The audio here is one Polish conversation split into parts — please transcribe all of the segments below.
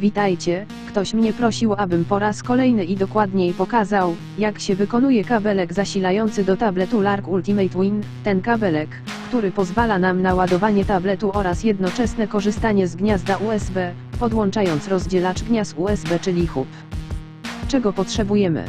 Witajcie, ktoś mnie prosił abym po raz kolejny i dokładniej pokazał, jak się wykonuje kabelek zasilający do tabletu Lark Ultimate Win, ten kabelek, który pozwala nam na ładowanie tabletu oraz jednoczesne korzystanie z gniazda USB, podłączając rozdzielacz gniazd USB czyli hub. Czego potrzebujemy?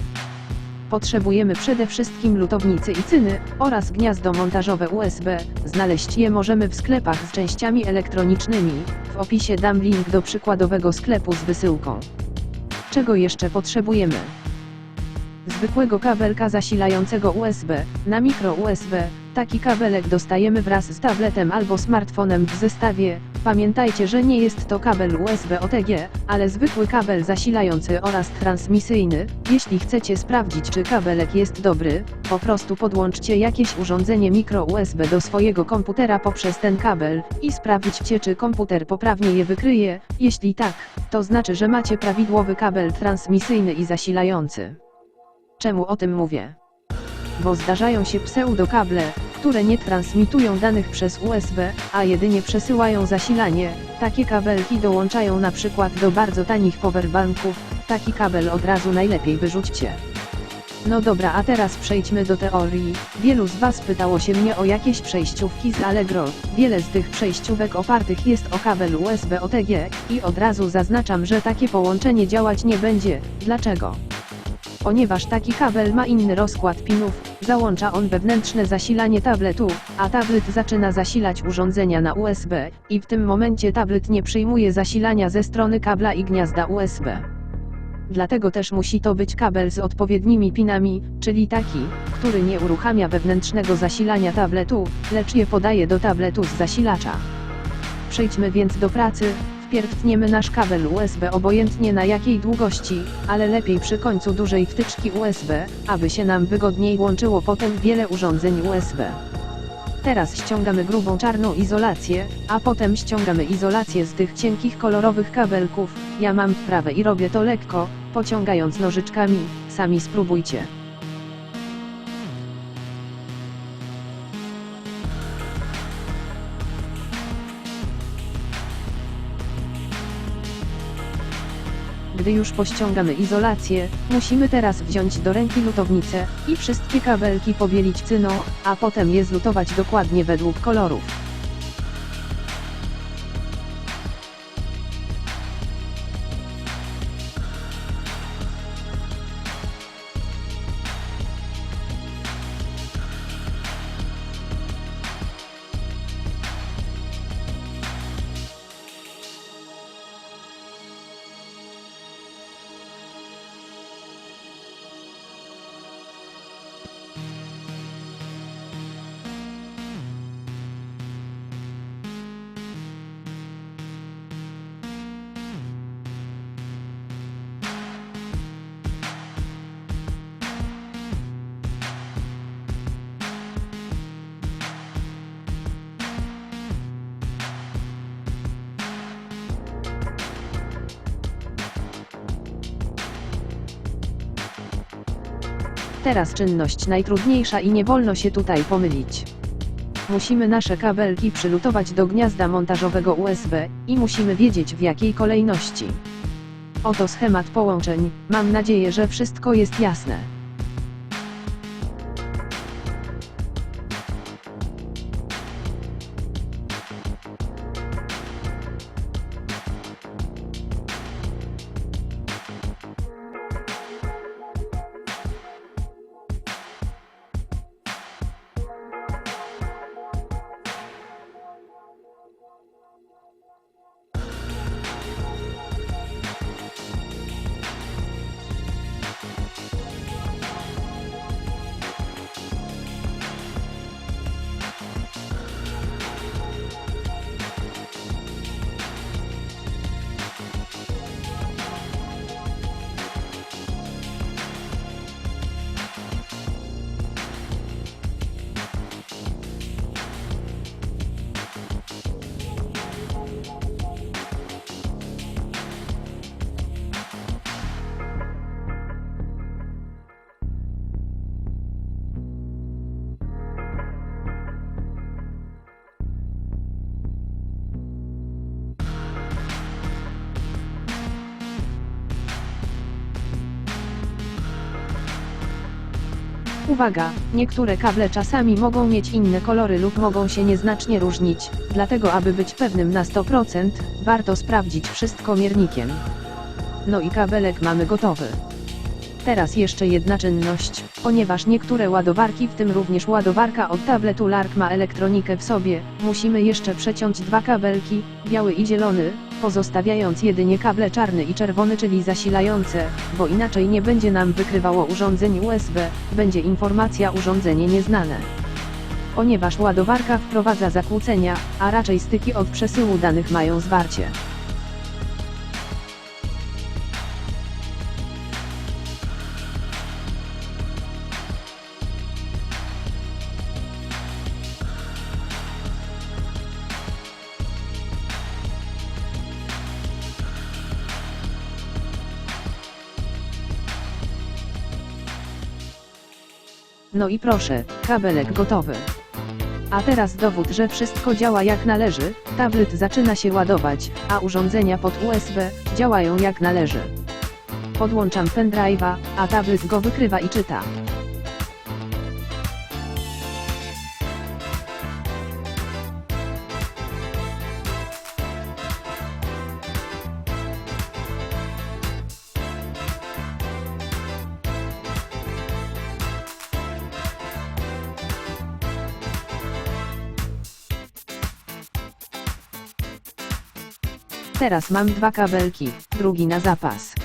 Potrzebujemy przede wszystkim lutownicy i cyny, oraz gniazdo montażowe USB, znaleźć je możemy w sklepach z częściami elektronicznymi, w opisie dam link do przykładowego sklepu z wysyłką. Czego jeszcze potrzebujemy? Zwykłego kabelka zasilającego USB, na mikro USB, taki kabelek dostajemy wraz z tabletem albo smartfonem w zestawie, pamiętajcie, że nie jest to kabel USB OTG, ale zwykły kabel zasilający oraz transmisyjny, jeśli chcecie sprawdzić czy kabelek jest dobry, po prostu podłączcie jakieś urządzenie mikro USB do swojego komputera poprzez ten kabel, i sprawdźcie czy komputer poprawnie je wykryje, jeśli tak, to znaczy, że macie prawidłowy kabel transmisyjny i zasilający. Czemu o tym mówię? Bo zdarzają się pseudokable, które nie transmitują danych przez USB, a jedynie przesyłają zasilanie. Takie kabelki dołączają na przykład do bardzo tanich powerbanków, taki kabel od razu najlepiej wyrzućcie. No dobra, a teraz przejdźmy do teorii. Wielu z Was pytało się mnie o jakieś przejściówki z Allegro. Wiele z tych przejściówek opartych jest o kabel USB OTG i od razu zaznaczam, że takie połączenie działać nie będzie. Dlaczego? Ponieważ taki kabel ma inny rozkład pinów, załącza on wewnętrzne zasilanie tabletu, a tablet zaczyna zasilać urządzenia na USB, i w tym momencie tablet nie przyjmuje zasilania ze strony kabla i gniazda USB. Dlatego też musi to być kabel z odpowiednimi pinami, czyli taki, który nie uruchamia wewnętrznego zasilania tabletu, lecz je podaje do tabletu z zasilacza. Przejdźmy więc do pracy, wpierw tniemy nasz kabel USB obojętnie na jakiej długości, ale lepiej przy końcu dużej wtyczki USB, aby się nam wygodniej łączyło potem wiele urządzeń USB. Teraz ściągamy grubą czarną izolację, a potem ściągamy izolację z tych cienkich kolorowych kabelków, ja mam wprawę i robię to lekko, pociągając nożyczkami, sami spróbujcie. Gdy już pościągamy izolację, musimy teraz wziąć do ręki lutownicę i wszystkie kabelki pobielić cyną, a potem je zlutować dokładnie według kolorów. Teraz czynność najtrudniejsza i nie wolno się tutaj pomylić. Musimy nasze kabelki przylutować do gniazda montażowego USB i musimy wiedzieć w jakiej kolejności. Oto schemat połączeń, mam nadzieję, że wszystko jest jasne. Uwaga, niektóre kable czasami mogą mieć inne kolory lub mogą się nieznacznie różnić, dlatego aby być pewnym na 100%, warto sprawdzić wszystko miernikiem. No i kabelek mamy gotowy. Teraz jeszcze jedna czynność, ponieważ niektóre ładowarki w tym również ładowarka od tabletu Lark ma elektronikę w sobie, musimy jeszcze przeciąć dwa kabelki, biały i zielony, pozostawiając jedynie kable czarny i czerwony czyli zasilające, bo inaczej nie będzie nam wykrywało urządzeń USB, będzie informacja urządzenie nieznane. Ponieważ ładowarka wprowadza zakłócenia, a raczej styki od przesyłu danych mają zwarcie. No i proszę, kabelek gotowy. A teraz dowód, że wszystko działa jak należy, tablet zaczyna się ładować, a urządzenia pod USB działają jak należy. Podłączam pendrive'a, a tablet go wykrywa i czyta. Teraz mam dwa kabelki, drugi na zapas.